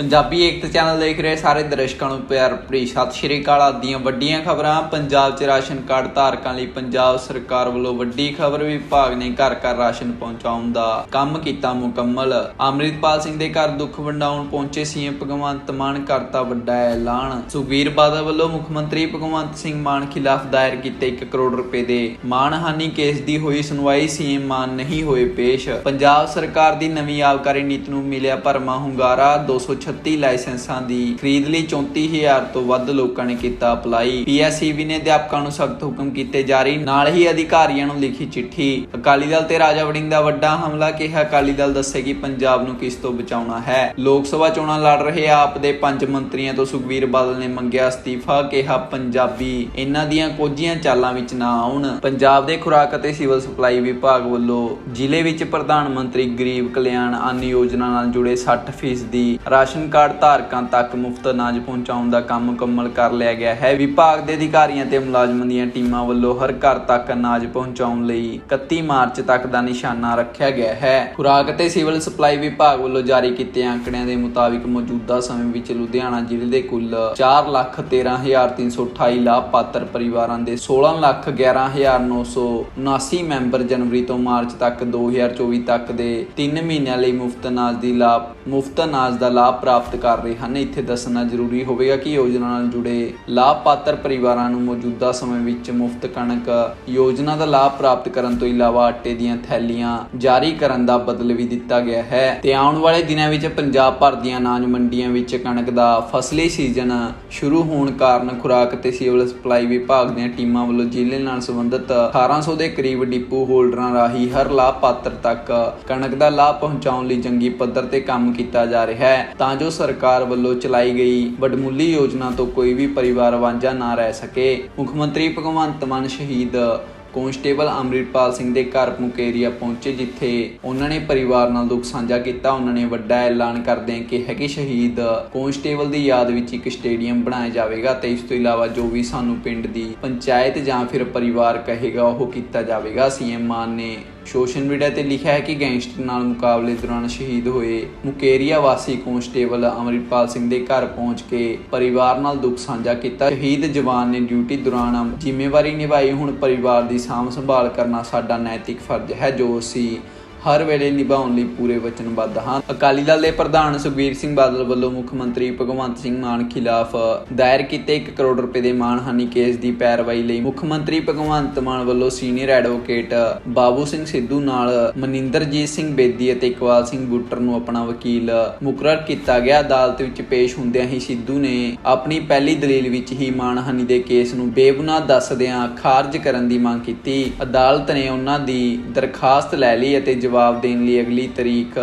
ਪੰਜਾਬੀ ਏਕਤਾ channel ਦੇਖ ਰਹੇ ਸਾਰੇ ਦਰਸ਼ਕਾਂ ਨੂੰ ਪਿਆਰ ਭਰੀ ਸਤਿ ਸ਼੍ਰੀ ਅਕਾਲ। ਆਦੀਆਂ ਵੱਡੀਆਂ ਖਬਰਾਂ, ਪੰਜਾਬ 'ਚ ਰਾਸ਼ਨ ਕਾਰਡ ਧਾਰਕਾਂ ਲਈ ਪੰਜਾਬ ਸਰਕਾਰ ਵੱਲੋਂ ਵੱਡੀ ਖਬਰ, ਵਿਭਾਗ ਨੇ ਘਰ ਘਰ ਰਾਸ਼ਨ ਪਹੁੰਚਾਉਣ ਦਾ ਕੰਮ ਕੀਤਾ ਮੁਕੰਮਲ। ਅੰਮ੍ਰਿਤਪਾਲ ਸਿੰਘ ਦੇ ਘਰ ਦੁੱਖ ਵੰਡਾਉਣ ਪਹੁੰਚੇ ਸੀਐਮ ਭਗਵੰਤ ਮਾਨ ਕਰਤਾ ਵੱਡਾ ਐਲਾਨ। ਸੁਖਬੀਰ ਬਾਦਲ ਵੱਲੋਂ ਮੁੱਖ ਮੰਤਰੀ ਭਗਵੰਤ ਸਿੰਘ ਮਾਨ ਖਿਲਾਫ ਦਾਇਰ ਕੀਤੇ 1 ਕਰੋੜ ਰੁਪਏ ਦੇ ਮਾਨਹਾਨੀ ਕੇਸ ਦੀ ਹੋਈ ਸੁਣਵਾਈ ਸੀਐਮ ਮਾਨ ਨਹੀਂ ਹੋਏ ਪੇਸ਼। ਪੰਜਾਬ ਸਰਕਾਰ ਦੀ ਨਵੀਂ ਆਬਕਾਰੀ ਨੀਤੀ ਨੂੰ ਮਿਲਿਆ ਭਰਮਾ ਹੁੰਗਾਰਾ 236 ਲਾਇਸੈਂਸਾਂ ਦੀ ਖਰੀਦ ਲਈ 34000 ਤੋਂ ਵੱਧ ਲੋਕਾਂ ਨੇ ਕੀਤਾ ਅਪਲਾਈ। ਪੀਐਸਸੀਬੀ ਨੇ ਅਧਿਆਪਕਾਂ ਨੂੰ ਸਖਤ ਹੁਕਮ ਕੀਤੇ ਜਾਰੀ। ਨਾਲ ਹੀ ਅਧਿਕਾਰੀਆਂ ਨੂੰ ਲਿਖੀ ਚਿੱਠੀ। ਅਕਾਲੀ ਦਲ ਤੇ ਰਾਜਾ ਵੜਿੰਗ ਦਾ ਵੱਡਾ ਹਮਲਾ ਕਿਹਾ, ਅਕਾਲੀ ਦਲ ਦੱਸੇਗੀ ਪੰਜਾਬ ਨੂੰ ਕਿਸ ਤੋਂ ਬਚਾਉਣਾ ਹੈ। ਲੋਕ ਸਭਾ ਚੋਣਾਂ ਲੜ ਰਹੇ ਆਪ ਦੇ ਪੰਜ ਮੰਤਰੀਆਂ ਤੋਂ ਸੁਖਬੀਰ ਬਾਦਲ ਨੇ ਮੰਗਿਆ ਅਸਤੀਫਾ, ਕਿਹਾ ਪੰਜਾਬੀ ਇਹਨਾਂ ਦੀਆਂ ਕੋਝੀਆਂ ਚਾਲਾਂ ਵਿੱਚ ਨਾ ਆਉਣ। ਪੰਜਾਬ ਦੇ ਖੁਰਾਕ ਅਤੇ ਸਿਵਲ ਸਪਲਾਈ ਵਿਭਾਗ ਵੱਲੋਂ ਜ਼ਿਲ੍ਹੇ ਵਿੱਚ ਪ੍ਰਧਾਨ ਮੰਤਰੀ ਗਰੀਬ ਕਲਿਆਣ ਅੰਨ ਯੋਜਨਾ ਨਾਲ ਜੁੜੇ 60% ਦੀ ਰਾਸ਼ਨ ਕਾਰਡ ਧਾਰਕਾਂ ਤੱਕ ਮੁਫਤ ਅਨਾਜ ਪਹੁੰਚਾਉਣ ਦਾ ਕੰਮ ਮੁਕੰਮਲ ਕਰ ਲਿਆ ਗਿਆ ਹੈ। ਵਿਭਾਗ ਦੇ ਅਧਿਕਾਰੀਆਂ ਤੇ ਮੁਲਾਜ਼ਮਾਂ ਦੀਆਂ ਟੀਮਾਂ ਵੱਲੋਂ ਹਰ ਘਰ ਤੱਕ ਅਨਾਜ ਪਹੁੰਚਾਉਣ ਲਈ 31 ਮਾਰਚ ਤੱਕ ਦਾ ਨਿਸ਼ਾਨਾ ਰੱਖਿਆ ਗਿਆ ਹੈ। ਖੁਰਾਕ ਅਤੇ ਸਿਵਲ ਸਪਲਾਈ ਵਿਭਾਗ ਵੱਲੋਂ ਜਾਰੀ ਕੀਤੇ ਅੰਕੜਿਆਂ ਦੇ ਮੁਤਾਬਿਕ ਮੌਜੂਦਾ ਸਮੇਂ ਵਿੱਚ ਲੁਧਿਆਣਾ ਜ਼ਿਲ੍ਹੇ ਦੇ ਕੁੱਲ 413328 ਲਾਭਪਾਤਰ ਪਰਿਵਾਰਾਂ ਦੇ 16,11,979 ਮੈਂਬਰ ਜਨਵਰੀ ਤੋਂ ਮਾਰਚ ਤੱਕ 2024 ਤੱਕ ਦੇ 3 ਮਹੀਨਿਆਂ ਲਈ ਮੁਫਤ ਅਨਾਜ ਦੀ ਲਾਭ ਮੁਫਤ ਅਨਾਜ ਦਾ ਲਾਭ ਪ੍ਰਾਪਤ ਕਰ ਰਹੇ ਹਨ। ਇੱਥੇ ਦੱਸਣਾ ਜ਼ਰੂਰੀ ਹੋਵੇਗਾ ਕਿ ਯੋਜਨਾ ਨਾਲ ਜੁੜੇ ਲਾਭਪਾਤਰ ਪਰਿਵਾਰਾਂ ਨੂੰ ਮੌਜੂਦਾ ਸਮੇਂ ਵਿੱਚ ਮੁਫਤ ਕਣਕ ਯੋਜਨਾ ਦਾ ਲਾਭ ਪ੍ਰਾਪਤ ਕਰਨ ਤੋਂ ਇਲਾਵਾ ਆਟੇ ਦੀਆਂ ਥੈਲੀਆਂ ਜਾਰੀ ਕਰਨ ਦਾ ਬਦਲ ਵੀ ਦਿੱਤਾ ਗਿਆ ਹੈ। ਤੇ ਆਉਣ ਵਾਲੇ ਦਿਨਾਂ ਵਿੱਚ ਪੰਜਾਬ ਭਰ ਦੀਆਂ ਅਨਾਜ ਮੰਡੀਆਂ ਵਿੱਚ ਕਣਕ ਦਾ ਫਸਲੀ ਸੀਜ਼ਨ ਸ਼ੁਰੂ ਹੋਣ ਕਾਰਨ ਖੁਰਾਕ ਤੇ ਸਿਵਲ ਸਪਲਾਈ ਵਿਭਾਗ ਦੀਆਂ ਟੀਮਾਂ ਵੱਲੋਂ ਜ਼ਿਲ੍ਹੇ ਨਾਲ ਸੰਬੰਧਿਤ 1800 ਦੇ ਕਰੀਬ ਡਿਪੂ ਹੋਲਡਰਾਂ ਰਾਹੀਂ ਹਰ ਲਾਭਪਾਤਰ ਤੱਕ ਕਣਕ ਦਾ ਲਾਭ ਪਹੁੰਚਾਉਣ ਲਈ ਜੰਗੀ ਪੱਧਰ ਤੇ ਕੰਮ ਕੀਤਾ ਜਾ ਰਿਹਾ ਹੈ। ਤਾਂ ਜੋ ਸਰਕਾਰ ਵੱਲੋਂ ਚਲਾਈ ਗਈ ਵਡਮੁੱਲੀ ਯੋਜਨਾ ਤੋਂ ਕੋਈ ਵੀ ਪਰਿਵਾਰ ਵਾਂਝਾ ਨਾ ਰਹਿ ਸਕੇ। ਮੁੱਖ ਮੰਤਰੀ ਭਗਵੰਤ ਮਾਨ ਸ਼ਹੀਦ ਕਨਸਟੇਬਲ ਅੰਮ੍ਰਿਤਪਾਲ ਸਿੰਘ ਦੇ ਘਰ ਮੁਕੇਰੀਆ ਪਹੁੰਚੇ, ਜਿੱਥੇ ਉਹਨਾਂ ਨੇ ਪਰਿਵਾਰ ਨਾਲ ਦੁੱਖ ਸਾਂਝਾ ਕੀਤਾ। ਉਹਨਾਂ ਨੇ ਵੱਡਾ ਐਲਾਨ ਕਰਦਿਆਂ ਕਿਹਾ ਕਿ ਸ਼ਹੀਦ ਕਨਸਟੇਬਲ ਦੀ ਯਾਦ ਵਿੱਚ ਇੱਕ ਸਟੇਡੀਅਮ ਬਣਾਇਆ ਜਾਵੇਗਾ ਤੇ ਇਸ ਤੋਂ ਇਲਾਵਾ ਜੋ ਵੀ ਸਾਨੂੰ ਪਿੰਡ ਦੀ ਪੰਚਾਇਤ ਜਾਂ ਫਿਰ ਪਰਿਵਾਰ ਕਹੇਗਾ, ਉਹ ਕੀਤਾ ਜਾਵੇਗਾ। ਸੀਐਮ ਮਾਨ ਨੇ ਸੋਸ਼ਲ ਮੀਡੀਆ ਤੇ ਲਿਖਿਆ ਹੈ ਕਿ ਗੈਂਗਸਟਰ ਨਾਲ ਮੁਕਾਬਲੇ ਦੌਰਾਨ ਸ਼ਹੀਦ ਹੋਏ ਮੁਕੇਰੀਆ ਵਾਸੀ ਕਨਸਟੇਬਲ ਅਮਰਿਤਪਾਲ ਸਿੰਘ ਦੇ ਘਰ ਪਹੁੰਚ ਕੇ ਪਰਿਵਾਰ ਨਾਲ ਦੁੱਖ ਸਾਂਝਾ ਕੀਤਾ। ਸ਼ਹੀਦ ਜਵਾਨ ਨੇ ਡਿਊਟੀ ਦੌਰਾਨ ਜ਼ਿੰਮੇਵਾਰੀ ਨਿਭਾਈ। ਹੁਣ ਪਰਿਵਾਰ ਦੀ ਸਾਂਭ ਸੰਭਾਲ ਕਰਨਾ ਸਾਡਾ ਨੈਤਿਕ ਫਰਜ਼ ਹੈ, ਜੋ ਅਸੀਂ ਹਰ ਵੇਲੇ ਨਿਭਾਉਣ ਲਈ ਪੂਰੇ ਵਚਨਬੱਧ ਹਾਂ। ਅਕਾਲੀ ਦਲ ਦੇ ਪ੍ਰਧਾਨ ਸੁਖਬੀਰ ਸਿੰਘ ਬਾਦਲ ਵੱਲੋਂ ਮੁੱਖ ਮੰਤਰੀ ਭਗਵੰਤ ਸਿੰਘ ਮਾਨ ਖਿਲਾਫ ਦਾਇਰ ਕੀਤੇ 1 ਕਰੋੜ ਰੁਪਏ ਦੇ ਮਾਨਹਾਨੀ ਕੇਸ ਦੀ ਪੈਰਵਾਈ ਲਈ ਮੁੱਖ ਮੰਤਰੀ ਭਗਵੰਤ ਮਾਨ ਵੱਲੋਂ ਸੀਨੀਅਰ ਐਡਵੋਕੇਟ ਬਾਬੂ ਸਿੰਘ ਸਿੱਧੂ ਨਾਲ ਮਨਿੰਦਰਜੀਤ ਸਿੰਘ ਬੇਦੀ ਅਤੇ ਇਕਬਾਲ ਸਿੰਘ ਬੁੱਟਰ ਨੂੰ ਆਪਣਾ ਵਕੀਲ ਮੁਕਰਰ ਕੀਤਾ ਗਿਆ। ਅਦਾਲਤ ਵਿੱਚ ਪੇਸ਼ ਹੁੰਦਿਆਂ ਹੀ ਸਿੱਧੂ ਨੇ ਆਪਣੀ ਪਹਿਲੀ ਦਲੀਲ ਵਿੱਚ ਹੀ ਮਾਨਹਾਨੀ ਦੇ ਕੇਸ ਨੂੰ ਬੇਬੁਨਾਹ ਦੱਸਦਿਆਂ ਖਾਰਜ ਕਰਨ ਦੀ ਮੰਗ ਕੀਤੀ। ਅਦਾਲਤ ਨੇ ਉਹਨਾਂ ਦੀ ਦਰਖਾਸਤ ਲੈ ਲਈ ਅਤੇ ਜਵਾਬ ਦੇਣ ਲਈ ਅਗਲੀ ਤਰੀਕ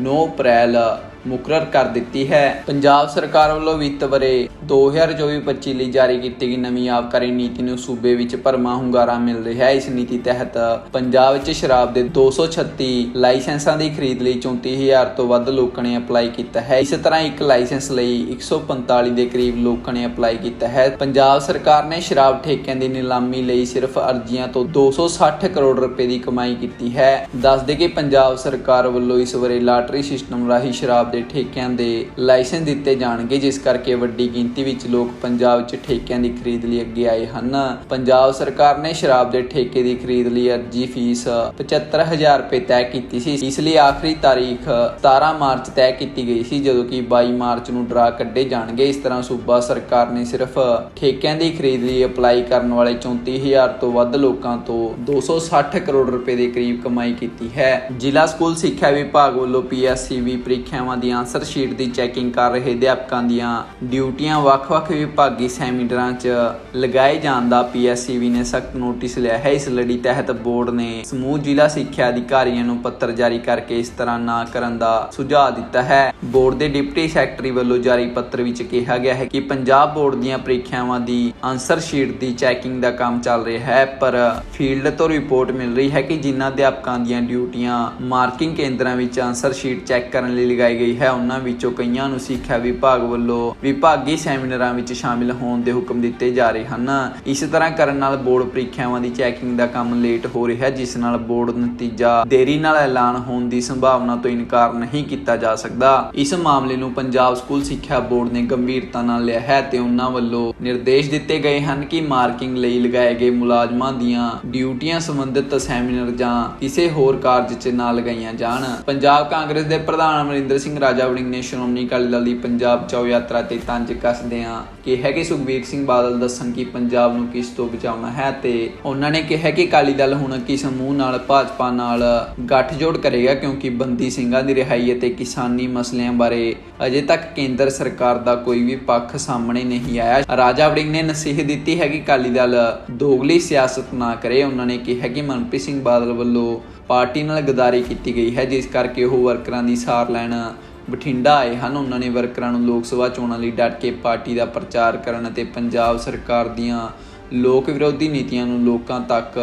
9 ਅਪ੍ਰੈਲ ਮੁਕਰਰ ਕਰ ਦਿੱਤੀ ਹੈ। ਪੰਜਾਬ ਸਰਕਾਰ ਵੱਲੋਂ ਵਿੱਤ ਵਰੇ 2024-25 ਲਈ ਜਾਰੀ ਕੀਤੀ ਗਈ ਨਵੀਂ ਆਬਕਾਰੀ ਨੀਤੀ ਨੂੰ ਸੂਬੇ ਵਿੱਚ ਭਰਮਾ ਹੁੰਗਾਰਾ ਮਿਲ ਰਿਹਾ ਹੈ। ਇਸ ਨੀਤੀ ਤਹਿਤ ਪੰਜਾਬ ਵਿੱਚ ਸ਼ਰਾਬ ਦੇ 236 ਲਾਇਸੈਂਸਾਂ ਦੀ ਖਰੀਦ ਲਈ 34000 ਤੋਂ ਵੱਧ ਲੋਕਾਂ ਨੇ ਅਪਲਾਈ ਕੀਤਾ ਹੈ। ਇਸ ਤਰ੍ਹਾਂ ਇੱਕ ਲਾਇਸੈਂਸ ਲਈ 145 ਦੇ ਕਰੀਬ ਲੋਕਾਂ ਨੇ ਅਪਲਾਈ ਕੀਤਾ ਹੈ। ਪੰਜਾਬ ਸਰਕਾਰ ਨੇ ਸ਼ਰਾਬ ਠੇਕਿਆਂ ਦੀ ਨਿਲਾਮੀ ਲਈ ਸਿਰਫ ਅਰਜ਼ੀਆਂ ਤੋਂ 260 ਕਰੋੜ ਰੁਪਏ ਦੀ ਕਮਾਈ ਕੀਤੀ ਹੈ। ਦੱਸਦੇ ਕਿ ਪੰਜਾਬ ਸਰਕਾਰ ਵੱਲੋਂ ਇਸ ਵਰੇ ਲਾਟਰੀ ਸਿਸਟਮ ਰਾਹੀਂ ਸ਼ਰਾਬ ਦੇ ਠੇਕਿਆਂ ਦੇ ਲਾਇਸੈਂਸ ਦਿੱਤੇ ਜਾਣਗੇ, ਜਿਸ ਕਰਕੇ ਵੱਡੀ ਗਿਣਤੀ ਵਿੱਚ ਲੋਕ ਪੰਜਾਬ 'ਚ ਠੇਕਿਆਂ ਦੀ ਖਰੀਦ ਲਈ ਅੱਗੇ ਆਏ ਹਨ। ਪੰਜਾਬ ਸਰਕਾਰ ਨੇ ਸ਼ਰਾਬ ਦੇ ਠੇਕੇ ਦੀ ਖਰੀਦ ਲਈ ਅਰਜ਼ੀ ਫੀਸ 75000 ਰੁਪਏ ਤੈਅ ਕੀਤੀ ਸੀ। ਇਸ ਲਈ ਆਖਰੀ ਤਾਰੀਖ 17 ਮਾਰਚ ਤੈਅ ਕੀਤੀ ਗਈ ਸੀ, ਜਦੋਂ ਕਿ 22 ਮਾਰਚ ਨੂੰ ਡਰਾ ਕੱਢੇ ਜਾਣਗੇ। ਇਸ ਤਰ੍ਹਾਂ ਸੂਬਾ ਸਰਕਾਰ ਨੇ ਸਿਰਫ ਠੇਕਿਆਂ ਦੀ ਖਰੀਦ ਲਈ ਅਪਲਾਈ ਕਰਨ ਵਾਲੇ 34000 ਤੋਂ ਵੱਧ ਲੋਕਾਂ ਤੋਂ 260 ਕਰੋੜ ਰੁਪਏ ਦੇ ਕਰੀਬ ਕਮਾਈ ਕੀਤੀ ਹੈ। ਜ਼ਿਲ੍ਹਾ ਸਕੂਲ ਸਿੱਖਿਆ ਵਿਭਾਗ ਵੱਲੋਂ ਪੀਐਸਸੀਬੀ ਪ੍ਰੀਖਿਆਵਾਂ ਦੀ ਆਨਸਰ ਦੀ ਚੈਕਿੰਗ ਕਰ ਰਹੇ ਅਧਿਆਪਕਾਂ ਦੀਆਂ ਡਿਊਟੀਆਂ। ਵੱਖ-ਵੱਖ ਵਿਭਾਗੀ ਸੈਮੀਨਾਰਾਂ 'ਚ ਲਗਾਏ ਜਾਣ ਦਾ ਪੀਐਸਸੀਬੀ ਨੇ ਸਖਤ ਨੋਟਿਸ ਲਿਆ ਹੈ। ਇਸ ਲੜੀ ਤਹਿਤ ਬੋਰਡ ਨੇ ਸਮੂਹ ਜ਼ਿਲ੍ਹਾ ਸਿੱਖਿਆ ਅਧਿਕਾਰੀਆਂ ਨੂੰ ਪੱਤਰ ਜਾਰੀ ਕਰਕੇ ਇਸ ਤਰ੍ਹਾਂ ਨਾ ਕਰਨ ਦਾ ਸੁਝਾਅ ਦਿੱਤਾ ਹੈ। ਬੋਰਡ ਦੇ ਡਿਪਟੀ ਸੈਕਟਰੀ ਵੱਲੋਂ ਜਾਰੀ ਪੱਤਰ ਵਿੱਚ ਕਿਹਾ ਗਿਆ ਹੈ ਕਿ ਪੰਜਾਬ ਬੋਰਡ ਦੀਆਂ ਪ੍ਰੀਖਿਆਵਾਂ ਦੀ ਆਨਸਰ ਸ਼ੀਟ ਦੀ ਚੈਕਿੰਗ ਦਾ ਕੰਮ ਚੱਲ ਰਿਹਾ ਹੈ, ਪਰ ਫੀਲਡ ਤੋਂ ਰਿਪੋਰਟ ਮਿਲ ਰਹੀ ਹੈ ਕਿ ਜਿਨ੍ਹਾਂ ਅਧਿਆਪਕਾਂ ਦੀਆਂ ਡਿਊਟੀਆਂ ਮਾਰਕਿੰਗ ਕੇਂਦਰਾਂ ਵਿੱਚ ਆਨਸਰ ਸ਼ੀਟ ਚੈੱਕ ਕਰਨ ਲਈ ਲਗਾਈ ਗਈ ਗਈ ਹੈ, ਉਹਨਾਂ ਵਿੱਚੋਂ ਕਈਆਂ ਨੂੰ ਸਿੱਖਿਆ ਵਿਭਾਗ ਵੱਲੋਂ ਵਿਭਾਗੀ ਸੈਮੀਨਾਰਾਂ ਵਿੱਚ ਸ਼ਾਮਿਲ ਹੋਣ ਦੇ ਹੁਕਮ ਦਿੱਤੇ ਜਾ ਰਹੇ ਹਨ। ਇਸ ਤਰ੍ਹਾਂ ਕਰਨ ਨਾਲ ਬੋਰਡ ਪ੍ਰੀਖਿਆਵਾਂ ਦੀ ਚੈਕਿੰਗ ਦਾ ਕੰਮ ਲੇਟ ਹੋ ਰਿਹਾ ਹੈ, ਜਿਸ ਨਾਲ ਬੋਰਡ ਨਤੀਜਾ ਦੇਰੀ ਨਾਲ ਐਲਾਨ ਹੋਣ ਦੀ ਸੰਭਾਵਨਾ ਤੋਂ ਇਨਕਾਰ ਨਹੀਂ ਕੀਤਾ ਜਾ ਸਕਦਾ। ਇਸ ਮਾਮਲੇ ਨੂੰ ਪੰਜਾਬ ਸਕੂਲ ਸਿੱਖਿਆ ਬੋਰਡ ਨੇ ਗੰਭੀਰਤਾ ਨਾਲ ਲਿਆ ਹੈ ਤੇ ਉਹਨਾਂ ਵੱਲੋਂ ਨਿਰਦੇਸ਼ ਦਿੱਤੇ ਗਏ ਹਨ ਕਿ ਮਾਰਕਿੰਗ ਲਈ ਲਗਾਏ ਗਏ ਮੁਲਾਜ਼ਮਾਂ ਦੀਆਂ ਡਿਊਟੀਆਂ ਸੰਬੰਧਿਤ ਸੈਮੀਨਾਰ ਜਾਂ ਕਿਸੇ ਹੋਰ ਕਾਰਜ 'ਚ ਨਾ ਲਗਾਈਆਂ ਜਾਣ। ਪੰਜਾਬ ਕਾਂਗਰਸ ਦੇ ਪ੍ਰਧਾਨ ਅਮਰਿੰਦਰ ਸਿੰਘ ਰਾਜਾ ਵੜਿੰਗ ਨੇ ਸ਼੍ਰੋਮਣੀ ਅਕਾਲੀ ਦਲ ਦੀ ਪੰਜਾਬ ਚੌ ਯਾਤਰਾ ਤੇ ਤੰਜ ਕੱਸਦਿਆਂ ਕਿਹਾ ਕਿ ਸੁਖਬੀਰ ਸਿੰਘ ਬਾਦਲ ਦੱਸਣ ਕਿ ਪੰਜਾਬ ਨੂੰ ਕਿਸ ਤੋਂ ਬਚਾਉਣਾ ਹੈ ਤੇ ਉਹਨਾਂ ਨੇ ਕਿਹਾ ਕਿ ਅਕਾਲੀ ਦਲ ਹੁਣ ਕਿਸ ਮੂੰਹ ਨਾਲ, ਭਾਜਪਾ ਨਾਲ ਗੱਠਜੋੜ ਕਰੇਗਾ ਕਿਉਂਕਿ ਬੰਦੀ ਸਿੰਘਾਂ ਦੀ ਰਿਹਾਈ ਅਤੇ ਕਿਸਾਨੀ ਮਸਲਿਆਂ ਬਾਰੇ ਅਜੇ ਤੱਕ ਕੇਂਦਰ ਸਰਕਾਰ ਦਾ ਕੋਈ ਵੀ ਪੱਖ ਸਾਹਮਣੇ ਨਹੀਂ ਆਇਆ। ਰਾਜਾ ਵੜਿੰਗ ਨੇ ਨਸੀਹਤ ਦਿੱਤੀ ਹੈ ਕਿ ਅਕਾਲੀ ਦਲ ਦੋਗਲੀ ਸਿਆਸਤ ਨਾ ਕਰੇ। ਉਹਨਾਂ ਨੇ ਕਿਹਾ ਕਿ ਮਨਪ੍ਰੀਤ ਸਿੰਘ ਬਾਦਲ ਵੱਲੋਂ ਪਾਰਟੀ ਨਾਲ ਗਦਾਰੀ ਕੀਤੀ ਗਈ ਹੈ, ਜਿਸ ਕਰਕੇ ਉਹ ਵਰਕਰਾਂ ਦੀ ਸਾਰ ਲੈਣ ਬਠਿੰਡਾ ਆਏ ਹਨ। ਉਹਨਾਂ ਨੇ ਵਰਕਰਾਂ ਨੂੰ ਲੋਕ ਸਭਾ ਚੋਣਾਂ ਲਈ ਡਟ ਕੇ ਪਾਰਟੀ ਦਾ ਪ੍ਰਚਾਰ ਕਰਨ ਅਤੇ ਪੰਜਾਬ ਸਰਕਾਰ ਦੀਆਂ ਲੋਕ ਵਿਰੋਧੀ ਨੀਤੀਆਂ ਨੂੰ ਲੋਕਾਂ ਤੱਕ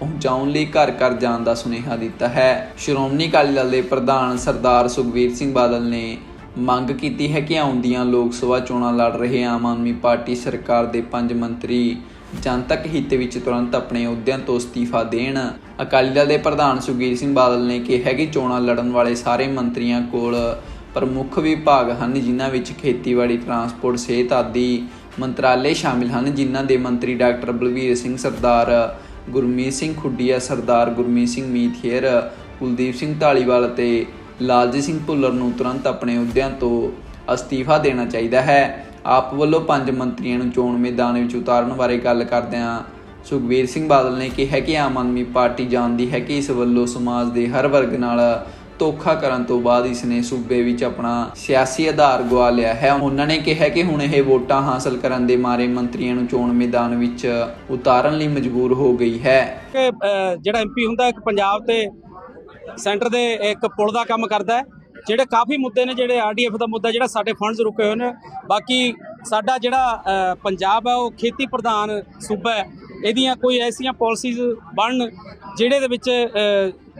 ਪਹੁੰਚਾਉਣ ਲਈ ਘਰ ਘਰ ਜਾਣ ਦਾ ਸੁਨੇਹਾ ਦਿੱਤਾ ਹੈ। ਸ਼੍ਰੋਮਣੀ ਅਕਾਲੀ ਦਲ ਦੇ ਪ੍ਰਧਾਨ ਸਰਦਾਰ ਸੁਖਬੀਰ ਸਿੰਘ ਬਾਦਲ ਨੇ ਮੰਗ ਕੀਤੀ ਹੈ ਕਿ ਆਉਂਦੀਆਂ ਲੋਕ ਸਭਾ ਚੋਣਾਂ ਲੜ ਰਹੇ ਆਮ ਆਦਮੀ ਪਾਰਟੀ ਸਰਕਾਰ ਦੇ ਪੰਜ ਮੰਤਰੀ ਜਨਤਕ ਹਿੱਤ ਵਿੱਚ ਤੁਰੰਤ ਆਪਣੇ ਅਹੁਦਿਆਂ ਤੋਂ ਅਸਤੀਫਾ ਦੇਣ। ਅਕਾਲੀ ਦਲ ਦੇ ਪ੍ਰਧਾਨ ਸੁਖਬੀਰ ਸਿੰਘ ਬਾਦਲ ਨੇ ਕਿਹਾ ਕਿ ਚੋਣਾਂ ਲੜਨ ਵਾਲੇ ਸਾਰੇ ਮੰਤਰੀਆਂ ਕੋਲ ਪ੍ਰਮੁੱਖ ਵਿਭਾਗ ਹਨ, ਜਿਨ੍ਹਾਂ ਵਿੱਚ ਖੇਤੀਬਾੜੀ, ਟਰਾਂਸਪੋਰਟ, ਸਿਹਤ ਆਦਿ ਮੰਤਰਾਲੇ ਸ਼ਾਮਿਲ ਹਨ, ਜਿਨ੍ਹਾਂ ਦੇ ਮੰਤਰੀ ਡਾਕਟਰ ਬਲਵੀਰ ਸਿੰਘ ਸਰਦਾਰ, ਗੁਰਮੀਤ ਸਿੰਘ ਖੁੱਡੀਆ, ਸਰਦਾਰ ਗੁਰਮੀਤ ਸਿੰਘ ਮੀਥੇਰ ਕੁਲਦੀਪ ਸਿੰਘ ਢਾਲੀਵਾਲ ਅਤੇ ਲਾਲਜੀਤ ਸਿੰਘ ਭੁੱਲਰ ਨੂੰ ਤੁਰੰਤ ਆਪਣੇ ਅਹੁਦਿਆਂ ਤੋਂ ਅਸਤੀਫਾ ਦੇਣਾ ਚਾਹੀਦਾ ਹੈ। ਆਪ ਵੱਲੋਂ ਪੰਜ ਮੰਤਰੀਆਂ ਨੂੰ ਚੋਣ ਮੈਦਾਨ ਵਿੱਚ ਉਤਾਰਨ ਬਾਰੇ ਗੱਲ ਕਰਦਿਆਂ ਸੁਖਬੀਰ ਸਿੰਘ ਬਾਦਲ ਨੇ ਕਿਹਾ ਕਿ ਆਮ ਆਦਮੀ ਪਾਰਟੀ ਜਾਣਦੀ ਹੈ ਕਿ ਇਸ ਵੱਲੋਂ ਸਮਾਜ ਦੇ ਹਰ ਵਰਗ ਨਾਲ ਧੋਖਾ ਕਰਨ ਤੋਂ ਬਾਅਦ ਇਸ ਨੇ ਸੂਬੇ ਵਿੱਚ ਆਪਣਾ ਸਿਆਸੀ ਆਧਾਰ ਗਵਾ ਲਿਆ ਹੈ। ਉਹਨਾਂ ਨੇ ਕਿਹਾ ਕਿ ਹੁਣ ਇਹ ਵੋਟਾਂ ਹਾਸਲ ਕਰਨ ਦੇ ਮਾਰੇ ਮੰਤਰੀਆਂ ਨੂੰ ਚੋਣ ਮੈਦਾਨ ਵਿੱਚ ਉਤਾਰਨ ਲਈ ਮਜਬੂਰ ਹੋ ਗਈ ਹੈ। ਕਿ ਅ, ਜਿਹੜਾ ਐਮਪੀ ਹੁੰਦਾ ਇੱਕ ਪੰਜਾਬ ਤੇ ਸੈਂਟਰ ਦੇ ਇੱਕ ਪੁਲ ਦਾ ਕੰਮ ਕਰਦਾ ਹੈ ਜਿਹੜੇ ਕਾਫੀ ਮੁੱਦੇ ਨੇ ਜਿਹੜੇ ਆਰਡੀਐਫ ਦਾ ਮੁੱਦਾ ਜਿਹੜਾ ਸਾਡੇ ਫੰਡਸ ਰੁਕੇ ਹੋਏ ਨੇ। ਬਾਕੀ ਸਾਡਾ ਜਿਹੜਾ ਪੰਜਾਬ ਹੈ ਉਹ ਖੇਤੀ ਪ੍ਰਧਾਨ ਸੂਬਾ ਹੈ। ਇਹਦੀਆਂ ਕੋਈ ਐਸੀਆਂ ਪਾਲਿਸੀਜ਼ ਬਣਨ ਜਿਹੜੇ ਦੇ ਵਿੱਚ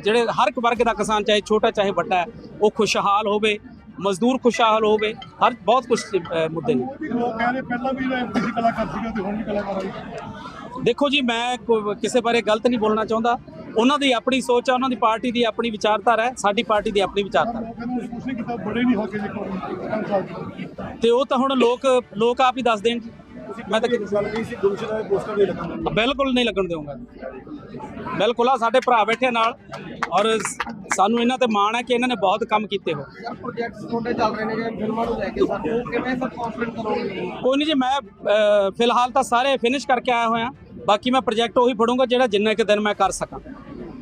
ਜਿਹੜੇ ਹਰ ਇੱਕ ਵਰਗ ਦਾ ਕਿਸਾਨ ਚਾਹੇ ਛੋਟਾ ਚਾਹੇ ਵੱਡਾ ਹੈ ਉਹ ਖੁਸ਼ਹਾਲ ਹੋਵੇ ਮਜ਼ਦੂਰ ਖੁਸ਼ਹਾਲ ਹੋਵੇ ਹਰ ਬਹੁਤ ਕੁਝ ਮੁੱਦੇ ਨੇ। ਲੋਕ ਕਹਿੰਦੇ ਪਹਿਲਾਂ ਵੀ ਐਮਪੀ ਸੀ ਕਲਾਕਾਰ ਸੀਗਾ ਤੇ ਹੁਣ ਵੀ ਕਲਾਕਾਰ ਆ। ਦੇਖੋ ਜੀ ਮੈਂ ਕਿਸੇ ਬਾਰੇ ਗਲਤ ਨਹੀਂ ਬੋਲਣਾ ਚਾਹੁੰਦਾ। ਉਹਨਾਂ ਦੀ ਆਪਣੀ ਸੋਚ ਹੈ ਉਹਨਾਂ ਦੀ ਪਾਰਟੀ ਦੀ ਆਪਣੀ ਵਿਚਾਰਧਾਰਾ ਹੈ ਸਾਡੀ ਪਾਰਟੀ ਦੀ ਆਪਣੀ ਵਿਚਾਰਧਾਰਾ ਨਹੀਂ ਨਹੀਂ। ਤੇ ਉਹ ਤਾਂ ਹੁਣ ਲੋਕ ਲੋਕ ਆਪ ਹੀ ਦੱਸ ਦੇਣ। ਮੈਂ ਤਾਂ ਕਿ- ਗੱਲ ਕੀ ਸੀ ਗੁੰਸ਼ਨ ਦੇ ਪੋਸਟਰ ਵੀ ਲੱਗਣ ਬਿਲਕੁਲ ਨਹੀਂ ਲੱਗਣ ਦੇਵਾਂਗਾ ਬਿਲਕੁਲ ਆ ਸਾਡੇ ਭਰਾ ਬੈਠੇ ਨਾਲ ਔਰ ਸਾਨੂੰ ਇਹਨਾਂ ਤੇ ਮਾਣ ਹੈ ਕਿ ਇਹਨਾਂ ਨੇ ਬਹੁਤ ਕੰਮ ਕੀਤੇ ਹੋ ਸਰ ਪ੍ਰੋਜੈਕਟਸ ਤੁਹਾਡੇ ਚੱਲ ਰਹੇ ਨੇ ਜਿਵੇਂ ਫਿਲਮਾਂ ਨੂੰ ਲੈ ਕੇ ਸਰ ਉਹ ਕਿਵੇਂ ਸਰ ਕੰਪਲੀਟ ਕਰੋਗੇ? ਕੋਈ ਨਹੀਂ ਜੀ ਮੈਂ ਅ, ਫਿਲਹਾਲ ਤਾਂ ਸਾਰੇ ਫਿਨਿਸ਼ ਕਰਕੇ ਆਇਆ ਹੋਇਆ। ਬਾਕੀ ਮੈਂ ਪ੍ਰੋਜੈਕਟ ਉਹੀ ਫੜੂੰਗਾ ਜਿਹੜਾ ਜਿੰਨੇ ਕੁ ਦਿਨ ਮੈਂ ਕਰ ਸਕਾਂ।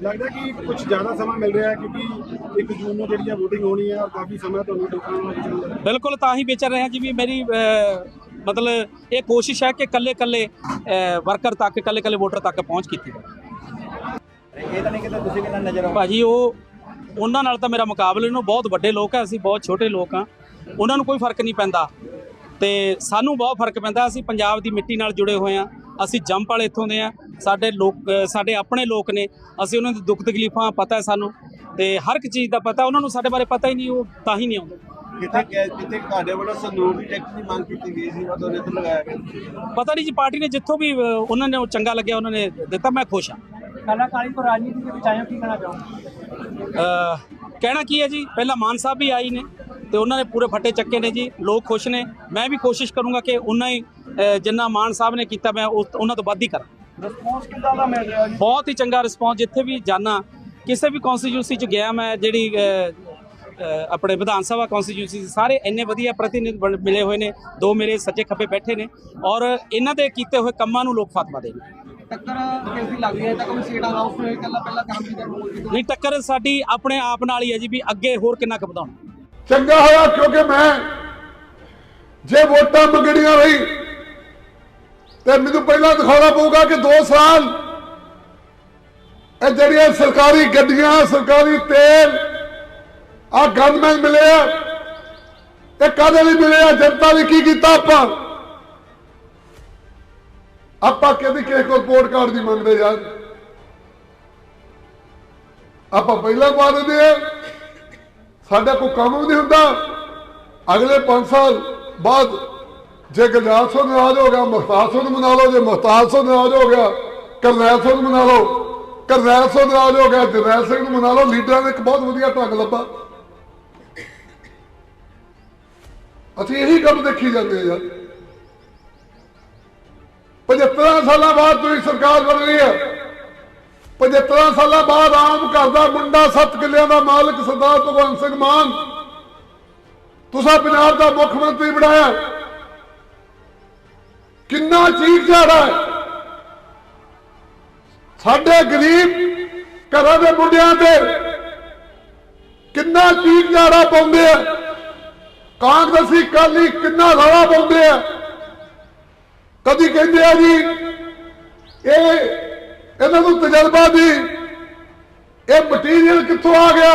ਲੱਗਦਾ ਕਿ ਕੁਝ ਜ਼ਿਆਦਾ ਸਮਾਂ ਮਿਲ ਰਿਹਾ ਹੈ ਕਿਉਂਕਿ 1 ਜੂਨ ਨੂੰ ਜਿਹੜੀਆਂ VOTING ਹੋਣੀ ਹੈ ਔਰ ਕਾਫੀ ਸਮਾਂ ਤੁਹਾਨੂੰ ਲੋਕਾਂ ਨੂੰ ਬਿਲਕੁਲ ਤਾਂ ਹੀ ਵਿਚਰ ਰਿਹਾ ਜੀ ਵੀ ਮੇਰੀ ਅ, ਮਤਲਬ ਇਹ ਕੋਸ਼ਿਸ਼ ਹੈ ਕਿ ਕੱਲੇ ਕੱਲੇ ਵਰਕਰ ਤੱਕ ਕੱਲੇ ਕੱਲੇ ਵੋਟਰ ਤੱਕ ਪਹੁੰਚ ਕੀਤੀ ਜਾਵੇ। ਤਾਂ ਨਹੀਂ ਕਿਤੇ ਤੁਸੀਂ ਕਿੰਨਾ ਨਜ਼ਰ ਭਾਜੀ ਉਹ ਉਹਨਾਂ ਨਾਲ ਤਾਂ ਮੇਰਾ ਮੁਕਾਬਲੇ ਨੂੰ ਬਹੁਤ ਵੱਡੇ ਲੋਕ ਆ ਅਸੀਂ ਬਹੁਤ ਛੋਟੇ ਲੋਕ ਆ। ਉਹਨਾਂ ਨੂੰ ਕੋਈ ਫ਼ਰਕ ਨਹੀਂ ਪੈਂਦਾ। ਤੇ ਸਾਨੂੰ ਬਹੁਤ ਫ਼ਰਕ ਪੈਂਦਾ ਅਸੀਂ ਪੰਜਾਬ ਦੀ ਮਿੱਟੀ ਨਾਲ ਜੁੜੇ ਹੋਏ ਆ। ਅਸੀਂ ਜੰਪ ਵਾਲੇ ਇੱਥੋਂ ਦੇ ਆ ਸਾਡੇ ਲੋਕ ਸਾਡੇ ਆਪਣੇ ਲੋਕ ਨੇ। ਅਸੀਂ ਉਹਨਾਂ ਦੀ ਦੁੱਖ ਤਕਲੀਫਾਂ ਪਤਾ ਹੈ ਸਾਨੂੰ। ਤੇ ਹਰ ਇੱਕ ਚੀਜ਼ ਦਾ ਪਤਾ ਉਹਨਾਂ ਨੂੰ ਸਾਡੇ ਬਾਰੇ ਪਤਾ ਹੀ ਨਹੀਂ ਉਹ ਤਾਂ ਹੀ ਨਹੀਂ ਆਉਂਦੇ। ਕਿਤੇ ਕਿਤੇ ਤੁਹਾਡੇ ਵੱਲੋਂ ਸੰਦੂਰ ਦੀ ਟੈਕਸ ਦੀ ਮੰਗ ਕੀਤੀ ਗਈ ਸੀ ਤੁਹਾਨੂੰ ਇੱਥੇ ਲਗਾਇਆ ਗਿਆ ਪਤਾ ਨਹੀਂ ਜੀ ਪਾਰਟੀ ਨੇ ਜਿੱਥੋਂ ਵੀ ਉਹਨਾਂ ਨੇ ਚੰਗਾ ਲੱਗਿਆ ਉਹਨਾਂ ਨੇ ਦਿੱਤਾ ਮੈਂ ਖੁਸ਼ ਹਾਂ। ਕਲਾਕਾਰੀ ਤੋਂ ਰਾਜਨੀਤੀ ਦੇ ਵਿੱਚ ਆਇਓ ਕੀ ਕਹਿਣਾ ਚਾਹੋਗੇ? ਅਹ ਕਹਿਣਾ ਕੀ ਹੈ ਜੀ? ਪਹਿਲਾਂ ਮਾਨ ਸਾਹਿਬ ਵੀ ਆਈ ਨੇ ਤੇ ਉਹਨਾਂ ਨੇ ਪੂਰੇ ਫੱਟੇ ਚੱਕੇ ਨੇ ਜੀ। ਲੋਕ ਖੁਸ਼ ਨੇ। ਮੈਂ ਵੀ ਕੋਸ਼ਿਸ਼ ਕਰੂੰਗਾ ਕਿ ਉਹਨਾਂ ਹੀ ਜਿੰਨਾ ਮਾਨ ਸਾਹਿਬ ਨੇ ਕੀਤਾ ਮੈਂ ਉਹਨਾਂ ਤੋਂ ਵੱਧ ਹੀ ਕਰਾਂ। ਰਿਸਪੌਂਸ ਕਿੰਦਾ ਦਾ ਮਿਲ ਰਿਹਾ ਜੀ? ਬਹੁਤ ਹੀ ਚੰਗਾ ਰਿਸਪੌਂਸ ਜਿੱਥੇ ਵੀ ਜਾਣਾ ਕਿਸੇ ਵੀ ਕਨਸਟੀਟਿਊਂਸੀ ਚ ਗਿਆ ਮੈਂ ਜਿਹੜੀ ਆਪਣੇ ਵਿਧਾਨ ਸਭਾ ਕਨਸਟੀਟਿਊਂਸੀ ਸਾਰੇ ਇੰਨੇ ਵਧੀਆ ਪ੍ਰਤੀਨਿਧ ਮਿਲੇ ਹੋਏ ਨੇ। ਦੋ ਮੇਰੇ ਸੱਜੇ ਖੱਬੇ ਬੈਠੇ ਨੇ। ਔਰ ਇਹਨਾਂ ਦੇ ਕੀਤੇ ਹੋਏ ਕੰਮਾਂ ਨੂੰ ਲੋਕ ਫਾਤਮਾ ਦੇਣਗੇ ਟੱਕਰ ਕਿਸ ਦੀ ਲੱਗਦੀ ਹੈ ਤਾਂ ਕੋਈ ਸੀਟ ਹਾਊਸ ਹੋਏ ਕੱਲਾ ਪਹਿਲਾਂ ਕੰਮ ਵੀ ਕਰਨਾ ਹੋਵੇ ਨਹੀਂ ਟੱਕਰ ਸਾਡੀ ਆਪਣੇ ਆਪ ਨਾਲ ਹੀ ਹੈ ਜੀ ਵੀ ਅੱਗੇ ਹੋਰ ਕਿੰਨਾ ਕੁ ਵਧਾਉਣਾ। ਚੰਗਾ ਹੋਇਆ ਕਿਉਂਕਿ ਮੈਂ ਜੇ ਵੋਟਾਂ ਮੰਗਣੀਆਂ ਰਹੀ ਤੇ ਮੈਨੂੰ ਪਹਿਲਾਂ ਦਿਖਾਉਣਾ ਪਊਗਾ ਕਿ 2 ਸਾਲ ਇਹ ਜਿਹੜੀਆਂ ਸਰਕਾਰੀ ਗੱਡੀਆਂ ਸਰਕਾਰੀ ਤੇਲ ਆ ਗਨਮੈਨ ਮਿਲੇ ਆ ਇਹ ਕਾਹਦੇ ਲਈ ਮਿਲੇ ਆ? ਜਨਤਾ ਲਈ ਕੀ ਕੀਤਾ ਆਪਾਂ? ਆਪਾਂ ਕਦੀ ਕਿਸੇ ਰਿਪੋਰਟ ਕਾਰਡ ਨਹੀਂ ਮੰਗਦੇ ਯਾਰ ਆਪਾਂ ਪਹਿਲਾਂ ਪਾ ਦਿੰਦੇ ਆ ਸਾਡਾ ਕੋਈ ਕੰਮ ਨਹੀਂ ਹੁੰਦਾ। ਅਗਲੇ 5 ਸਾਲ ਬਾਅਦ ਜੇ ਗੁਰਦਿਆਲ ਸਿੰਘ ਨਾਰਾਜ਼ ਹੋ ਗਿਆ ਮੁਖਤਾਰ ਸਿੰਘ ਨੂੰ ਮਨਾ ਲਓ। ਜੇ ਮੁਖਤਾਰ ਸਿੰਘ ਨਾਰਾਜ਼ ਹੋ ਗਿਆ, ਕਰਨੈਲ ਸਿੰਘ ਨੂੰ ਮਨਾ ਲਓ। ਕਰਨੈਲ ਸਿੰਘ ਨਾਰਾਜ਼ ਹੋ ਗਿਆ, ਜਰਨੈਲ ਸਿੰਘ ਨੂੰ ਮਨਾ ਲਓ। ਲੀਡਰਾਂ ਨੇ ਇੱਕ ਬਹੁਤ ਵਧੀਆ ਢੰਗ ਲੱਭਾ। ਅਸੀਂ ਇਹੀ ਕੰਮ ਦੇਖੀ ਜਾਂਦੇ ਆ ਯਾਰ। 75 ਸਾਲਾਂ ਬਾਅਦ ਤੁਸੀਂ ਸਰਕਾਰ ਬਣ ਰਹੀ ਹੈ 75 ਸਾਲਾਂ ਬਾਅਦ ਆਮ ਘਰ ਦਾ ਮੁੰਡਾ ਸੱਤ ਕਿੱਲਿਆਂ ਦਾ ਮਾਲਕ ਸਰਦਾਰ ਭਗਵੰਤ ਸਿੰਘ ਮਾਨ ਤੁਸੀਂ ਪੰਜਾਬ ਦਾ ਮੁੱਖ ਮੰਤਰੀ ਬਣਾਇਆ। ਕਿੰਨਾ ਚੀਕ ਝਾੜਾ ਹੈ। ਸਾਡੇ ਗਰੀਬ ਘਰਾਂ ਦੇ ਮੁੰਡਿਆਂ ਤੇ ਕਿੰਨਾ ਚੀਕ ਝਾੜਾ ਪਾਉਂਦੇ ਆ। ਕਾਂਗਰਸੀ ਕਾਲੀ ਕਿੰਨਾ ਰੌਲਾ ਪਾਉਂਦੇ ਆ। ਕਦੀ ਕਹਿੰਦੇ ਆ ਜੀ, ਇਹ ਇਹਨਾਂ ਨੂੰ ਤਜਰਬਾ ਦੀ, ਇਹ ਮਟੀਰੀਅਲ ਕਿੱਥੋਂ ਆ ਗਿਆ?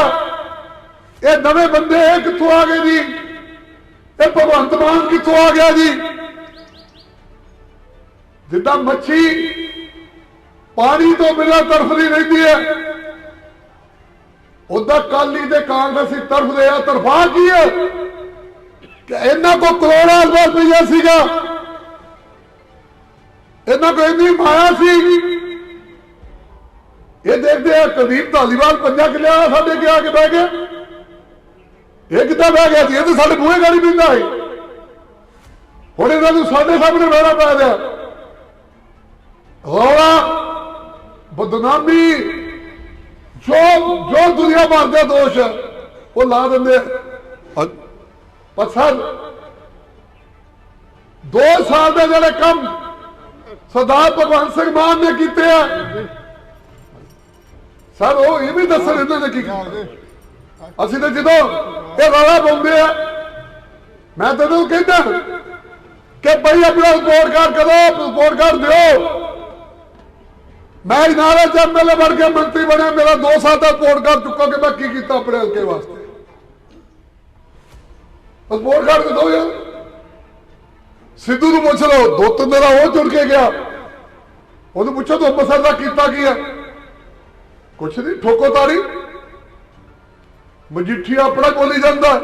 ਇਹ ਨਵੇਂ ਬੰਦੇ ਇਹ ਕਿੱਥੋਂ ਆ ਗਏ ਜੀ? ਇਹ ਭਗਵੰਤ ਮਾਨ ਕਿੱਥੋਂ ਆ ਗਿਆ ਜੀ? ਜਿੱਦਾਂ ਮੱਛੀ ਪਾਣੀ ਤੋਂ ਬਿਨਾਂ ਤਰਫਦੀ ਰਹਿੰਦੀ ਹੈ ਉਹਦਾ ਕਾਲੀ ਤੇ ਕਾਂਗਰਸੀ ਤਰਫਦੇ ਆ ਤਰਫਾ ਕੀ ਹੈ? ਕਿ ਇਹਨਾਂ ਕੋ ਕਰੋੜਾਂ ਰੁਪਈਆ ਸੀਗਾ। ਇਹਨਾਂ ਕੋ ਇੰਨੀ ਮਾਇਆ ਸੀ। ਇਹ ਦੇਖਦੇ ਆ ਕੁਲਦੀਪ ਧਾਲੀਵਾਲ ਪੰਜਾ ਕਿਲਿਆਂ ਸਾਡੇ ਅੱਗੇ ਆ ਕੇ ਬਹਿ ਗਿਆ। ਇਹ ਕਿੱਦਾਂ ਬਹਿ ਗਿਆ ਸੀ? ਇਹ ਤਾਂ ਸਾਡੇ ਬੂਹੇ ਗਾੜੀ ਪਿੰਦਾ ਹੈ ਹੁਣ ਇਹਨਾਂ ਨੂੰ ਸਾਡੇ ਸਾਹਮਣੇ ਬਹਿਣਾ ਪੈ ਰਿਹਾ। ਰੌਲਾ, ਬਦਨਾਮੀ, ਜੋ ਜੋ ਦੁਨੀਆ ਭਰ ਦੋਸ਼ ਉਹ ਲਾ ਦਿੰਦੇ ਆ। ਅ- ਦੋ ਸਾਲ ਦਾ ਜਿਹੜਾ ਕੰਮ ਸਰਦਾਰ ਭਗਵੰਤ ਸਿੰਘ ਮਾਨ ਨੇ ਕੀਤੇ ਆ। ਸਰ ਉਹ ਇਹ ਵੀ ਦੱਸਣ ਇਹਨਾਂ ਨੇ ਕੀ ਕੀਤਾ ਅਸੀਂ ਤਾਂ ਜਦੋਂ ਇਹ ਰੌਲਾ ਪਾਉਂਦੇ ਆ, ਮੈਂ ਤੈਨੂੰ ਕਹਿੰਦਾ ਕਿ ਬਈ ਆਪਣਾ ਰਿਪੋਰਟ ਕਾਰਡ ਕਰੋ ਰਿਪੋਰਟ ਕਾਰਡ ਦਿਓ। ਮੈਂ ਨਾਲੇ ਚ ਐਮਐਲਏ ਬਣ ਕੇ ਮੰਤਰੀ ਬਣਿਆ, ਮੇਰਾ 2 ਸਾਲ ਦਾ ਰਿਪੋਰਟ ਕਾਰਡ ਚੁੱਕਾ ਕਿ ਮੈਂ ਕੀ ਕੀਤਾ ਆਪਣੇ ਹਲਕੇ ਵਾਸਤੇ। ਰਿਪੋਰਟ ਕਾਰਡ ਦੇ ਦਿਓ ਯਾਰ। ਸਿੱਧੂ ਨੂੰ ਪੁੱਛ ਲਓ ਦੋ ਤਿੰਨ ਦਿਨ ਉਹ ਚੁਣ ਕੇ ਗਿਆ। ਉਹਨੂੰ ਪੁੱਛੋ ਤੂੰ ਅੰਮ੍ਰਿਤਸਰ ਦਾ ਕੀਤਾ ਕੀ ਆ? ਕੁਛ ਨਹੀਂ, ਠੋਕੋ ਤਾੜੀ। ਮਜੀਠੀਆ ਆਪਣਾ ਬੋਲੀ ਜਾਂਦਾ।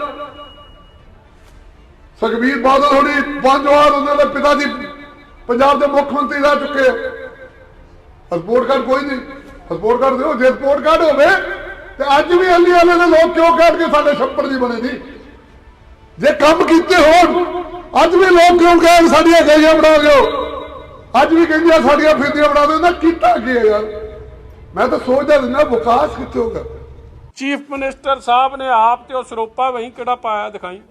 ਸੁਖਬੀਰ ਬਾਦਲ ਹੋਣੀ ਪੰਜ ਵਾਰ ਉਹਨਾਂ ਦੇ ਪਿਤਾ ਜੀ ਪੰਜਾਬ ਦੇ ਮੁੱਖ ਮੰਤਰੀ ਰਹਿ ਚੁੱਕੇ ਆ। ਰਿਪੋਰਟ ਕਾਰਡ ਕੋਈ ਨਹੀਂ। ਰਿਪੋਰਟ ਕਾਰਡ ਦਿਓ। ਜੇ ਰਿਪੋਰਟ ਕਾਰਡ ਹੋਵੇ, ਤੇ ਅੱਜ ਵੀ ਅਲੀ ਵਾਲੇ ਦੇ ਲੋਕ ਕਿਉਂ ਕਹਿਣ ਕੇ ਸਾਡੇ ਛੱਪੜ ਦੀ ਬਣੇ ਨਹੀਂ ਜੇ ਕੰਮ ਕੀਤੇ ਹੋਣ, ਅੱਜ ਵੀ ਲੋਕ ਕਿਉਂ ਕਹਿਣ ਸਾਡੀਆਂ ਗਈਆਂ ਬਣਾ ਦਿਓ? ਅੱਜ ਵੀ ਕਹਿੰਦੀਆਂ ਸਾਡੀਆਂ ਫਿਰਦੀਆਂ ਬਣਾ ਦਿਓ। ਨਾ ਕੀਤਾ ਕੀ ਯਾਰ? ਮੈਂ ਤਾਂ ਸੋਚਦਾ ਰਹਿੰਦਾ, ਵਿਕਾਸ ਕਿੱਥੇ ਹੋਗਾ ਚੀਫ ਮਿਨਿਸਟਰ ਸਾਹਿਬ ਨੇ ਆਪ ਤੇ ਉਹ ਸਰੋਪਾ ਵਹੀਂ ਕਿਹੜਾ ਪਾਇਆ ਦਿਖਾਈ?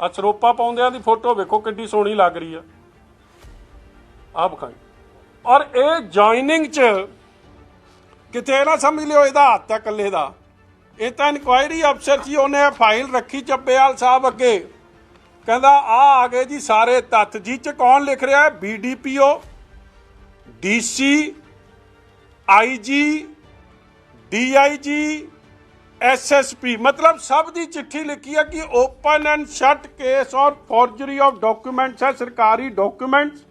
ਆ ਸਰੋਪਾ ਪਾਉਂਦਿਆਂ ਦੀ ਫੋਟੋ ਵੇਖੋ ਕਿੱਡੀ ਸੋਹਣੀ ਲੱਗ ਰਹੀ ਆ। ਆ ਵਿਖਾਈ। ਔਰ ਇਹ ਜੁਆਇਨਿੰਗ ਚ ਕਿਤੇ ਨਾ ਸਮਝ ਲਿਓ, ਇਹਦਾ ਹੱਥ ਹੈ ਇਕੱਲੇ ਦਾ। ਇਹ ਤਾਂ ਇਨਕੁਆਇਰੀ ਅਫਸਰ ਸੀ, ਉਹਨੇ ਫਾਈਲ ਰੱਖੀ ਚੱਬੇਵਾਲ ਸਾਹਿਬ ਅੱਗੇ। ਕਹਿੰਦਾ, ਆ ਆ ਗਏ ਜੀ ਸਾਰੇ ਤੱਥ। ਜੀ ਚ ਕੌਣ ਲਿਖ ਰਿਹਾ ਹੈ? BDPO DC IG DIG SSP ਮਤਲਬ ਸਭ ਦੀ ਚਿੱਠੀ ਲਿਖੀ ਹੈ ਕਿ ਓਪਨ ਐਂਡ ਸ਼ਟ ਕੇਸ ਔਰ ਫੋਰਜਰੀ ਆਫ ਡਾਕੂਮੈਂਟਸ ਹੈ। ਸਰਕਾਰੀ ਡਾਕੂਮੈਂਟਸ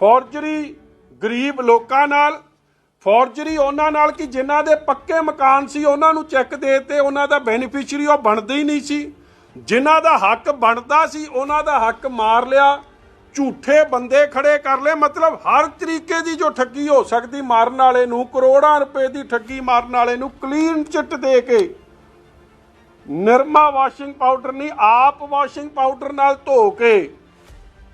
ਫੋਰਜਰੀ ਗਰੀਬ ਲੋਕਾਂ ਨਾਲ ਫੋਰਜਰੀ ਉਹਨਾਂ ਨਾਲ ਕਿ ਜਿਨ੍ਹਾਂ ਦੇ ਪੱਕੇ ਮਕਾਨ ਸੀ, ਉਹਨਾਂ ਨੂੰ ਚੈੱਕ ਦੇ ਤੇ ਉਹਨਾਂ ਦਾ ਬੈਨੀਫੀਸ਼ੀਅਰੀ ਉਹ ਬਣਦੇ ਹੀ ਨਹੀਂ ਸੀ। ਜਿਨ੍ਹਾਂ ਦਾ ਹੱਕ ਬਣਦਾ ਸੀ, ਉਹਨਾਂ ਦਾ ਹੱਕ ਮਾਰ ਲਿਆ। ਝੂਠੇ ਬੰਦੇ ਖੜੇ ਕਰ ਲਏ, ਮਤਲਬ ਹਰ ਤਰੀਕੇ ਦੀ ਜੋ ਠੱਗੀ ਹੋ ਸਕਦੀ, ਮਾਰਨ ਵਾਲੇ ਨੂੰ, ਕਰੋੜਾਂ ਰੁਪਏ ਦੀ ਠੱਗੀ ਮਾਰਨ ਵਾਲੇ ਨੂੰ ਕਲੀਨ ਚਿੱਟ ਦੇ ਕੇ। ਨਿਰਮਾ ਵਾਸ਼ਿੰਗ ਪਾਊਡਰ ਨਹੀਂ, ਆਪ ਵਾਸ਼ਿੰਗ ਪਾਊਡਰ ਨਾਲ ਧੋ ਕੇ।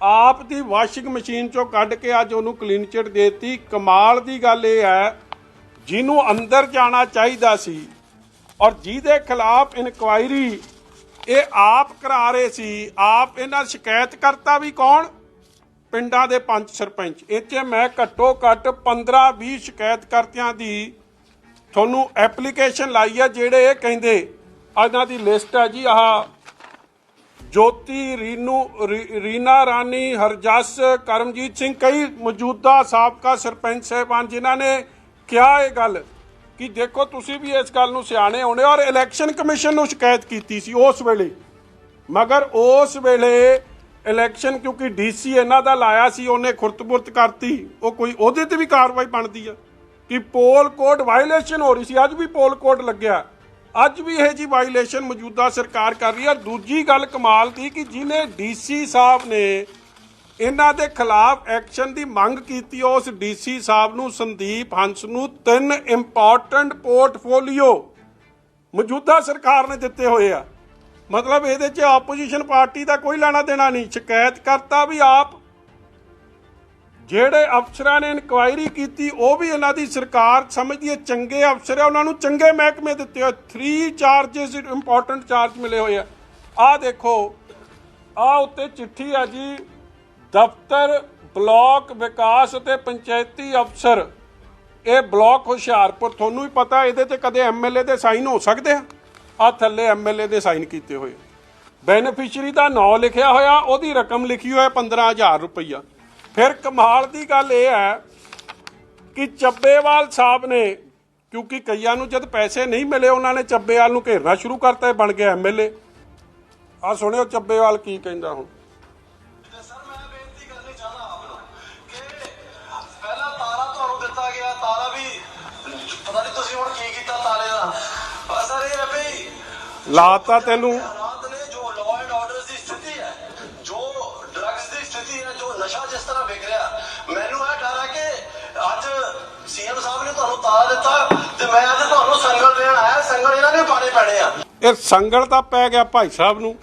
ਆਪ ਦੀ ਵਾਸ਼ਿੰਗ ਮਸ਼ੀਨ ਚੋਂ ਕੱਢ ਕੇ ਅੱਜ ਉਹਨੂੰ ਕਲੀਨ ਚਿੱਟ ਦੇਤੀ। ਕਮਾਲ ਦੀ ਗੱਲ ਇਹ ਹੈ, ਜਿਹਨੂੰ ਅੰਦਰ ਜਾਣਾ ਚਾਹੀਦਾ ਸੀ ਔਰ ਜਿਹਦੇ ਖਿਲਾਫ ਇਨਕੁਆਇਰੀ ਇਹ ਆਪ ਕਰਾ ਰਹੇ ਸੀ, ਆਪ ਇਹਨਾਂ ਸ਼ਿਕਾਇਤ ਕਰਤਾ ਵੀ ਕੌਣ? ਪਿੰਡਾਂ ਦੇ ਪੰਚ ਸਰਪੰਚ। ਇੱਥੇ ਮੈਂ ਘੱਟੋ ਘੱਟ 15 20 ਸ਼ਿਕਾਇਤਕਰਤਿਆਂ ਦੀ ਤੁਹਾਨੂੰ ਐਪਲੀਕੇਸ਼ਨ ਲਾਈ ਆ, ਜਿਹੜੇ ਇਹ ਕਹਿੰਦੇ ਇਹਨਾਂ ਦੀ ਲਿਸਟ ਹੈ ਜੀ, ਆਹ ਜੋਤੀ, ਰੀਨੂ, ਰੀ- ਰੀਨਾ ਰਾਣੀ, ਹਰਜਸ, ਕਰਮਜੀਤ ਸਿੰਘ, ਕਈ ਮੌਜੂਦਾ ਸਾਬਕਾ ਸਰਪੰਚ ਸਾਹਿਬਾਨ ਜਿਨ੍ਹਾਂ ਨੇ ਕਿਹਾ ਇਹ ਗੱਲ ਕਿ ਦੇਖੋ ਤੁਸੀਂ ਵੀ ਇਸ ਗੱਲ ਨੂੰ ਸਿਆਣੇ ਹੋਣੇ ਔਰ ਇਲੈਕਸ਼ਨ ਕਮਿਸ਼ਨ ਨੂੰ ਸ਼ਿਕਾਇਤ ਕੀਤੀ ਸੀ ਉਸ ਵੇਲੇ। ਮਗਰ ਉਸ ਵੇਲੇ ਇਲੈਕਸ਼ਨ ਕਿਉਂਕਿ ਡੀਸੀ ਇਹਨਾਂ ਦਾ ਲਾਇਆ ਸੀ, ਉਹਨੇ ਖੁਰਤਬੁਰਤ ਕਰਤੀ, ਉਹ ਕੋਈ ਉਹਦੇ ਤੇ ਵੀ ਕਾਰਵਾਈ ਬਣਦੀ ਆ ਕਿ ਪੋਲ ਕੋਡ ਵਾਇਲੇਸ਼ਨ ਹੋ ਰਹੀ ਸੀ, ਅੱਜ ਵੀ ਪੋਲ ਕੋਡ ਲੱਗਿਆ। ਅੱਜ ਵੀ ਇਹ ਜੀ ਵਾਇਲੇਸ਼ਨ ਮੌਜੂਦਾ ਸਰਕਾਰ ਕਰ ਰਹੀ ਹੈ। ਦੂਜੀ ਗੱਲ ਕਮਾਲ ਦੀ ਕਿ ਜਿਹਨੇ ਡੀਸੀ ਸਾਹਿਬ ਨੇ ਇਹਨਾਂ ਦੇ ਖਿਲਾਫ ਐਕਸ਼ਨ ਦੀ ਮੰਗ ਕੀਤੀ, ਉਸ ਡੀਸੀ ਸਾਹਿਬ ਨੂੰ ਸੰਦੀਪ ਹੰਸ ਨੂੰ ਤਿੰਨ ਇੰਪੋਰਟੈਂਟ ਪੋਰਟਫੋਲੀਓ ਮੌਜੂਦਾ ਸਰਕਾਰ ਨੇ ਦਿੱਤੇ ਹੋਏ ਆ। ਮਤਲਬ ਇਹਦੇ 'ਚ ਆਪੋਜੀਸ਼ਨ ਪਾਰਟੀ ਦਾ ਕੋਈ ਲੈਣਾ ਦੇਣਾ ਨਹੀਂ, ਸ਼ਿਕਾਇਤ ਕਰਤਾ ਵੀ ਆਪ ਜਿਹੜੇ ਅਫਸਰਾਂ ਨੇ ਇਨਕੁਆਇਰੀ ਕੀਤੀ, ਉਹ ਵੀ ਇਹਨਾਂ ਦੀ ਸਰਕਾਰ ਸਮਝਦੀ ਹੈ, ਚੰਗੇ ਅਫਸਰ ਹੈ, ਉਹਨਾਂ ਨੂੰ ਚੰਗੇ ਮਹਿਕਮੇ ਦਿੱਤੇ ਹੋਏ 3 ਚਾਰजेस ਇੰਪੋਰਟੈਂਟ ਚਾਰਜ ਮਿਲੇ ਹੋਏ ਆ। ਆਹ ਦੇਖੋ, ਆਹ ਉੱਤੇ ਚਿੱਠੀ ਆ ਜੀ, ਦਫ਼ਤਰ, ਬਲਾਕ ਵਿਕਾਸ ਅਤੇ ਪੰਚਾਇਤੀ ਅਫਸਰ। ਇਹ ਬਲਾਕ ਹੁਸ਼ਿਆਰਪੁਰ, ਤੁਹਾਨੂੰ ਵੀ ਪਤਾ, ਇਹਦੇ ਤੇ ਕਦੇ ਐਮਐਲਏ ਦੇ ਸਾਈਨ ਹੋ ਸਕਦੇ ਆ। ਆ ਥੱਲੇ ਐਮਐਲਏ ਦੇ ਸਾਈਨ ਕੀਤੇ ਹੋਏ ਬੈਨੀਫੀਸ਼ੀਅਰੀ ਦਾ ਨਾਂ ਲਿਖਿਆ ਹੋਇਆ, ਉਹਦੀ ਰਕਮ ਲਿਖੀ ਹੋਇਆ 15000 ਰੁਪਈਆ। ਫਿਰ ਕਮਾਲ ਦੀ ਗੱਲ ਇਹ ਹੈ ਕਿ ਚੱਬੇਵਾਲ ਸਾਹਿਬ ਨੇ ਕਿਉਂਕਿ ਕਈਆਂ ਨੂੰ ਜਦ ਪੈਸੇ ਨਹੀਂ ਮਿਲੇ ਉਹਨਾਂ ਨੇ ਚੱਬੇਵਾਲ ਨੂੰ ਘੇਰਨਾ ਸ਼ੁਰੂ ਕਰਤਾ ਬਣ ਗਿਆ ਐਮਐਲਏ ਆ ਸੁਣਿਓ ਚੱਬੇਵਾਲ ਕੀ ਕਹਿੰਦਾ ਹੁਣ। ਪਤਾ ਨਹੀਂ ਤੁਸੀਂ ਹੁਣ ਕੀ ਕੀਤਾ ਤਾਰੇ ਦਾ। ਲਾਤਾ ਤੈਨੂੰ। ਨੇ ਦਿੱਤਾ ਤੇ ਮੈਂ ਅੱਜ ਤੁਹਾਨੂੰ ਸੰਗਲ ਦੇਣ ਆਇਆ। ਸੰਗਲ ਇਹਨਾਂ ਨੇ ਪਾਣੇ ਪੈਣੇ ਆ। ਇਹ ਸੰਗਲ ਤਾਂ ਪੈ ਗਿਆ ਭਾਈ ਸਾਹਿਬ ਨੂੰ।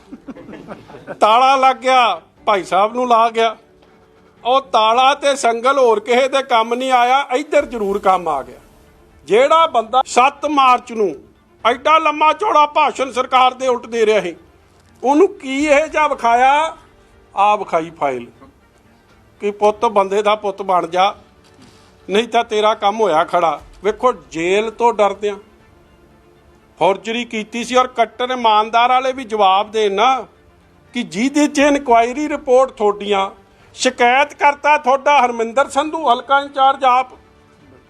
ਤਾਲਾ ਲੱਗ ਗਿਆ, ਭਾਈ ਸਾਹਿਬ ਨੂੰ ਲਾ ਗਿਆ। ਉਹ ਤਾਲਾ ਤੇ ਸੰਗਲ ਹੋਰ ਕਿਸੇ ਦੇ ਕੰਮ ਨਹੀਂ ਆਇਆ, ਇੱਧਰ ਜ਼ਰੂਰ ਕੰਮ ਆ ਗਿਆ। ਜਿਹੜਾ ਬੰਦਾ 7 ਮਾਰਚ ਨੂੰ ਐਡਾ ਲੰਮਾ ਚੌੜਾ ਭਾਸ਼ਣ ਸਰਕਾਰ ਦੇ ਉਲਟ ਦੇ ਰਿਹਾ ਸੀ, ਉਹਨੂੰ ਕੀ ਇਹ ਜਿਹਾ ਵਿਖਾਇਆ? ਆ ਵਿਖਾਈ ਫਾਈਲ। ਕਿ ਪੁੱਤ ਬੰਦੇ ਦਾ ਪੁੱਤ ਬਣ ਜਾ, ਨਹੀਂ ਤਾਂ ਤੇਰਾ ਕੰਮ ਹੋਇਆ ਖੜਾ। ਵੇਖੋ, ਜੇਲ੍ਹ ਤੋਂ ਡਰਦੇ ਆ। ਫੌਰਜਰੀ ਕੀਤੀ ਸੀ ਔਰ ਕੱਟਰ ਇਮਾਨਦਾਰ ਵਾਲੇ ਵੀ ਜਵਾਬ ਦੇਣ ਨਾ ਕਿ ਜਿਹਦੇ 'ਚ ਇਨਕੁਆਇਰੀ ਰਿਪੋਰਟ ਤੁਹਾਡੀਆਂ, ਸ਼ਿਕਾਇਤ ਕਰਤਾ ਤੁਹਾਡਾ ਹਰਮਿੰਦਰ ਸੰਧੂ ਹਲਕਾ ਇੰਚਾਰਜ ਆਪ।